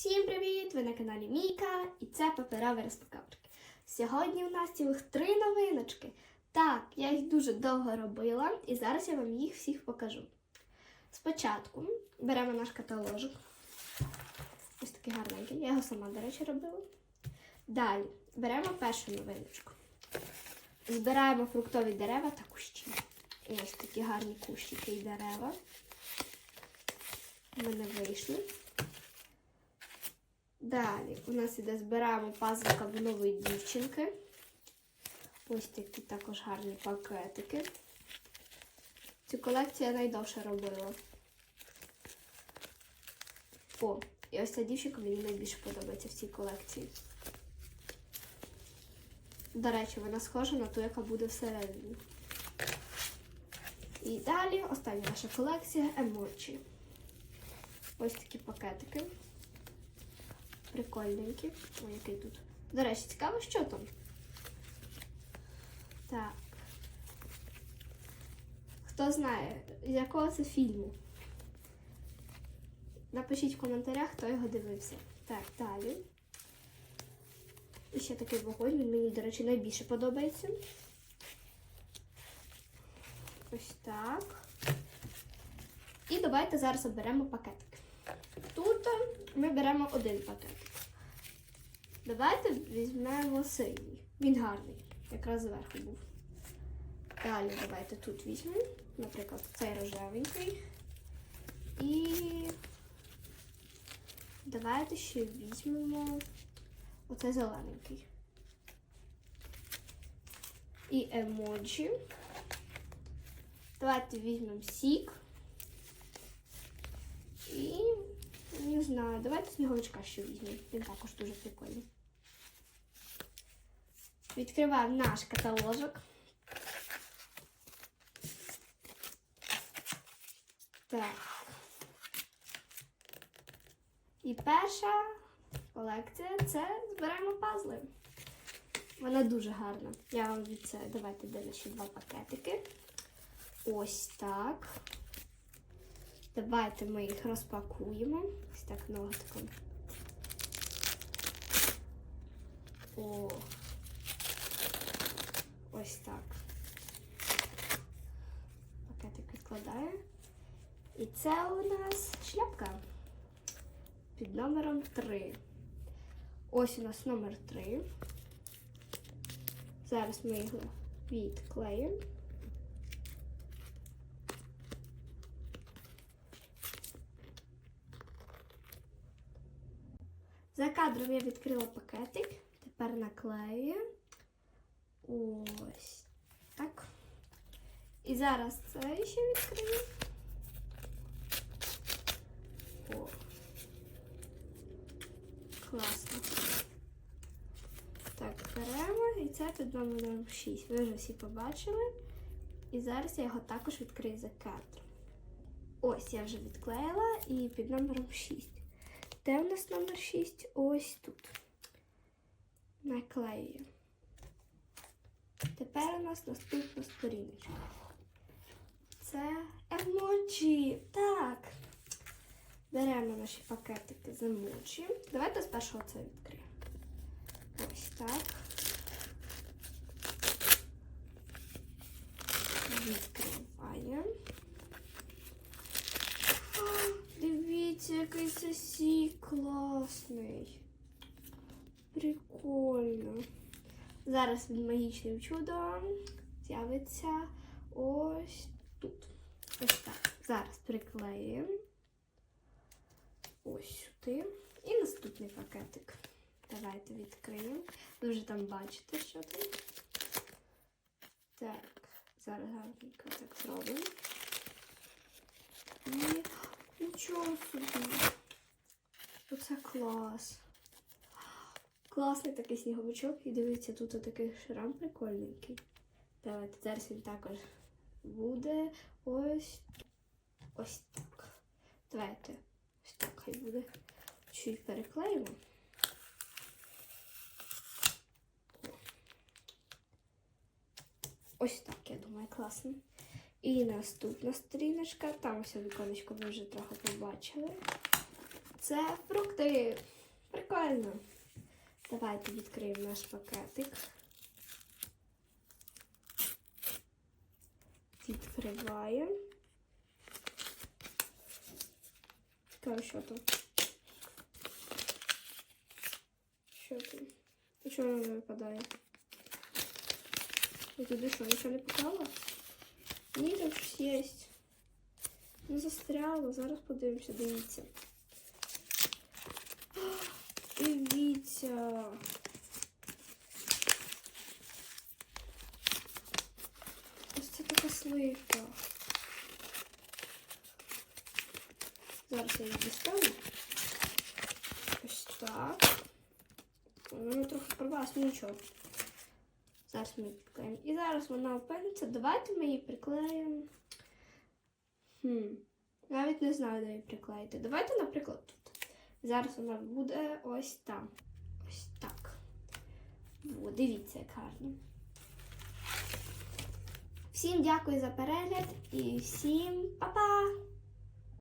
Всім привіт! Ви на каналі Міка і це паперові розпаковки. Сьогодні у нас цілих три новиночки. Так, я їх дуже довго робила і зараз я вам їх всіх покажу. Спочатку беремо наш каталожок. Ось такий гарненький. Я його сама, до речі, робила. Далі беремо першу новиночку. Збираємо фруктові дерева та кущі. Ось такі гарні кущики і дерева. У мене вийшли. Далі у нас іде збираємо пазл кавунової дівчинки. Ось такі також гарні пакетики. Цю колекцію я найдовше робила. О, і ось ця дівчинка мені найбільше подобається в цій колекції. До речі, вона схожа на ту, яка буде всередині. І далі остання наша колекція емоджі. Ось такі пакетики. Прикольненькі. Ой, який тут. До речі, цікаво, що там. Так. Хто знає, з якого це фільму? Напишіть в коментарях, хто його дивився. Так, далі. І ще такий вогонь, він мені, до речі, найбільше подобається. Ось так. І давайте зараз оберемо пакетики. Тут ми беремо один пакетик. Давайте візьмемо синій. Він гарний, якраз зверху був. Далі давайте тут візьмемо, наприклад, цей рожевенький. І давайте ще візьмемо оцей зелененький. І емоджі. Давайте візьмемо сік. І знаю, давайте сніговичка ще візьмемо. Він також дуже прикольний. Відкриваємо наш каталожок. Так. І перша колекція це збираємо пазли. Вона дуже гарна. Я вам від це давайте де ще два пакетики. Ось так. Давайте ми їх розпакуємо. Ось так ногтиком. О. Ось так. Пакетик відкладаю. І це у нас шляпка під номером 3. Ось у нас номер 3. Зараз ми його відклеїмо. За кадром я відкрила пакетик. Тепер наклею. Ось так. І зараз це ще відкрию. О. Класно. Так, беремо і це під номером 6. Ви вже всі побачили. І зараз я його також відкрию за кадром. Ось я вже відклеїла і під номером 6. Де у нас номер 6? Ось тут. Наклею. Тепер у нас наступна сторіночка. Це емоджі. Так. Беремо наші пакетики з емоджі. Давайте спершу це відкриємо. Ось так. Відкриваємо. А, Дивіться, який це сік класний. Прикольно. Зараз він магічним чудом з'явиться ось тут. Ось так. Зараз приклеїмо. Ось сюди. І наступний пакетик. Давайте відкриємо. Ви вже там бачите, що там. Так, зараз гарненько так зробимо. І нічого собі. Оце клас. Класний такий сніговичок. І дивіться, тут такий шрам прикольненький. Давайте зараз він також буде ось ось так. Давайте ось так хай буде. Чуть переклеїмо. Ось так, я думаю, класно. І наступна сторіночка. Там ось віконечко ви вже трохи побачили. це фрукти. Прикольно. Давайте відкриємо наш пакетик. Відкриваємо. Цікаво, що там? Що там? І Чого не випадає? Я туди що, нічого не поклала? Ні, там щось є. Ну, застряло, зараз подивимося, дивіться. Дивіться. Ось це така сливка. Зараз я її дістану. Ось так. Воно трохи порвалось, ну нічого. Зараз ми її приклеїмо. І зараз вона опиниться. Давайте ми її приклеїмо. Хм. Навіть не знаю, де її приклеїти. Давайте, наприклад, тут. Зараз вона буде ось там. Ось так. О, дивіться, як гарно. Всім дякую за перегляд і всім па-па!